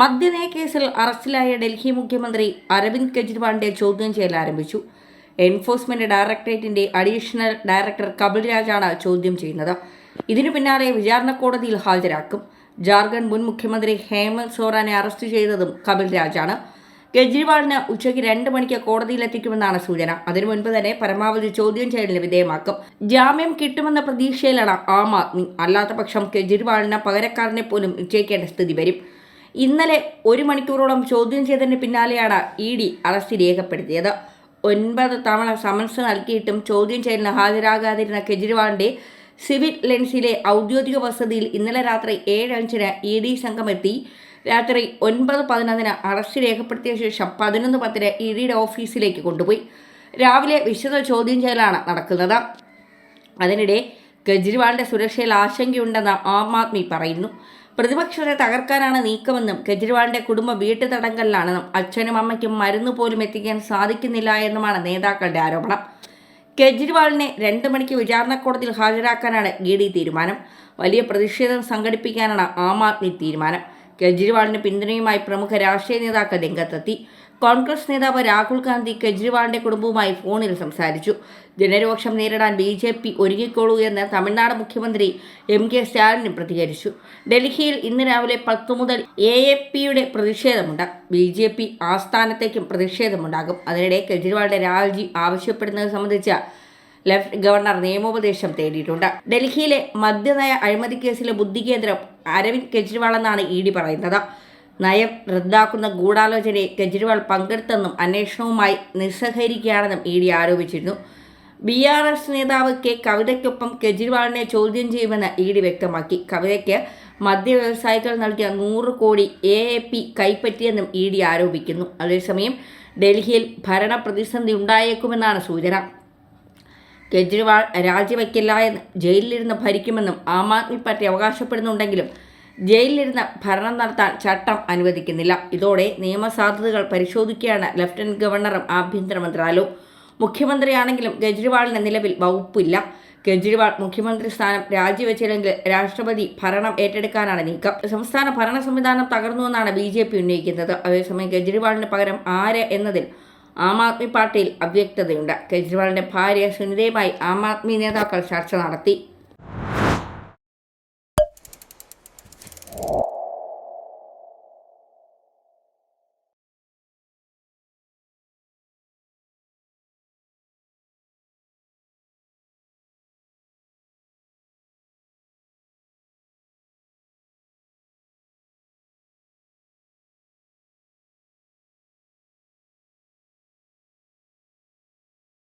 മദ്യനയ കേസിൽ അറസ്റ്റിലായ ഡൽഹി മുഖ്യമന്ത്രി അരവിന്ദ് കെജ്രിവാളിന്റെ ചോദ്യം ചെയ്യൽ ആരംഭിച്ചു. എൻഫോഴ്സ്മെന്റ് ഡയറക്ടറേറ്റിന്റെ അഡീഷണൽ ഡയറക്ടർ കപിൽ രാജാണ് ചോദ്യം ചെയ്യുന്നത്. ഇതിനു പിന്നാലെ വിചാരണ കോടതിയിൽ ഹാജരാക്കും. ജാർഖണ്ഡ് മുൻ മുഖ്യമന്ത്രി ഹേമന്ത് സോറാനെ അറസ്റ്റ് ചെയ്തതും കപിൽ രാജാണ്. കെജ്രിവാളിന് ഉച്ചയ്ക്ക് രണ്ട് മണിക്ക് കോടതിയിലെത്തിക്കുമെന്നാണ് സൂചന. അതിനു മുൻപ് തന്നെ പരമാവധി ചോദ്യം ചെയ്യലിന് വിധേയമാക്കും. ജാമ്യം കിട്ടുമെന്ന പ്രതീക്ഷയിലാണ് ആം ആദ്മി. അല്ലാത്ത പക്ഷം കെജ്രിവാളിന് പകരക്കാരനെ പോലും നിശ്ചയിക്കേണ്ട സ്ഥിതി വരും. ഇന്നലെ ഒരു മണിക്കൂറോളം ചോദ്യം ചെയ്തതിന് പിന്നാലെയാണ് ഇ ഡി അറസ്റ്റ് രേഖപ്പെടുത്തിയത്. ഒൻപത് തവണ സമൻസ് നൽകിയിട്ടും ചോദ്യം ചെയ്യലിന് ഹാജരാകാതിരുന്ന കെജ്രിവാളിന്റെ സിവിൽ ലെൻസിലെ ഔദ്യോഗിക വസതിയിൽ ഇന്നലെ രാത്രി ഏഴ് അഞ്ചിന് ഇ ഡി സംഘം എത്തി രാത്രി ഒൻപത് പതിനൊന്നിന് അറസ്റ്റ് രേഖപ്പെടുത്തിയ ശേഷം പതിനൊന്ന് പത്തിന് ഇ ഡിയുടെ ഓഫീസിലേക്ക് കൊണ്ടുപോയി. രാവിലെ വിശദ ചോദ്യം ചെയ്യലാണ് നടക്കുന്നത്. അതിനിടെ കെജ്രിവാളിന്റെ സുരക്ഷയിൽ ആശങ്കയുണ്ടെന്ന് ആം ആദ്മി പറയുന്നു. പ്രതിപക്ഷത്തെ തകർക്കാനാണ് നീക്കമെന്നും കെജ്രിവാളിന്റെ കുടുംബം വീട്ടുതടങ്കലിലാണെന്നും അച്ഛനും അമ്മയ്ക്കും മരുന്ന് പോലും എത്തിക്കാൻ സാധിക്കുന്നില്ല എന്നുമാണ് നേതാക്കളുടെ ആരോപണം. കെജ്രിവാളിനെ രണ്ട് മണിക്ക് വിചാരണ കോടതിയിൽ ഹാജരാക്കാനാണ് ഇ ഡി തീരുമാനം. വലിയ പ്രതിഷേധം സംഘടിപ്പിക്കാനാണ് ആം ആദ്മി തീരുമാനം. കെജ്രിവാളിന് പിന്തുണയുമായി പ്രമുഖ രാഷ്ട്രീയ നേതാക്കൾ രംഗത്തെത്തി. കോൺഗ്രസ് നേതാവ് രാഹുൽ ഗാന്ധി കെജ്രിവാളിന്റെ കുടുംബവുമായി ഫോണിൽ സംസാരിച്ചു. ജനരോഷം നേരിടാൻ ബി ജെ പി ഒരുങ്ങിക്കോളൂ എന്ന് തമിഴ്നാട് മുഖ്യമന്ത്രി എം കെ സ്റ്റാലിനും പ്രതികരിച്ചു. ഡൽഹിയിൽ ഇന്ന് രാവിലെ പത്ത് മുതൽ എ എ പിയുടെ പ്രതിഷേധമുണ്ട്. ബി ജെ പി ആസ്ഥാനത്തേക്കും പ്രതിഷേധമുണ്ടാകും. അതിനിടെ കെജ്രിവാളിന്റെ രാജി ആവശ്യപ്പെടുന്നത് സംബന്ധിച്ച ലഫ്റ്റനന്റ് ഗവർണർ നിയമോപദേശം തേടിയിട്ടുണ്ട്. ഡൽഹിയിലെ മദ്യനയ അഴിമതി കേസിലെ ബുദ്ധികേന്ദ്രം അരവിന്ദ് കെജ്രിവാൾ എന്നാണ് ഇ ഡി പറയുന്നത്. നയം റദ്ദാക്കുന്ന ഗൂഢാലോചനയെ കെജ്രിവാൾ പങ്കെടുത്തെന്നും അന്വേഷണവുമായി നിസ്സഹകരിക്കുകയാണെന്നും ഇ ഡി ആരോപിച്ചിരുന്നു. ബി ആർ എസ് നേതാവ് കെ കവിതയ്ക്കൊപ്പം കെജ്രിവാളിനെ ചോദ്യം ചെയ്യുമെന്ന് ഇ ഡി വ്യക്തമാക്കി. കവിതയ്ക്ക് മദ്യ വ്യവസായികൾ നൽകിയ നൂറ് കോടി എ എ പി കൈപ്പറ്റിയെന്നും ഇ ഡി ആരോപിക്കുന്നു. അതേസമയം ഡൽഹിയിൽ ഭരണ പ്രതിസന്ധി ഉണ്ടായേക്കുമെന്നാണ് സൂചന. കെജ്രിവാൾ രാജിവെക്കില്ല എന്ന് ജയിലിലിരുന്ന് ഭരിക്കുമെന്നും ആം ആദ്മി പാർട്ടി അവകാശപ്പെടുന്നുണ്ടെങ്കിലും ജയിലിലിരുന്ന് ഭരണം നടത്താൻ ചട്ടം അനുവദിക്കുന്നില്ല. ഇതോടെ നിയമസാധ്യതകൾ പരിശോധിക്കുകയാണ് ലഫ്റ്റനന്റ് ഗവർണറും ആഭ്യന്തര മന്ത്രാലയവും. മുഖ്യമന്ത്രിയാണെങ്കിലും കെജ്രിവാളിന് നിലവിൽ വകുപ്പില്ല. കെജ്രിവാൾ മുഖ്യമന്ത്രി സ്ഥാനം രാജിവെച്ചില്ലെങ്കിൽ രാഷ്ട്രപതി ഭരണം ഏറ്റെടുക്കാനാണ് നീക്കം. സംസ്ഥാന ഭരണ സംവിധാനം തകർന്നുവെന്നാണ് ബി ജെ പി ഉന്നയിക്കുന്നത്. അതേസമയം കെജ്രിവാളിന് പകരം ആര് എന്നതിൽ ആം ആദ്മി പാർട്ടിയിൽ അവ്യക്തതയുണ്ട്. കെജ്രിവാളിന്റെ ഭാര്യ സുനിതയുമായി ആം ആദ്മി നേതാക്കൾ ചർച്ച നടത്തി.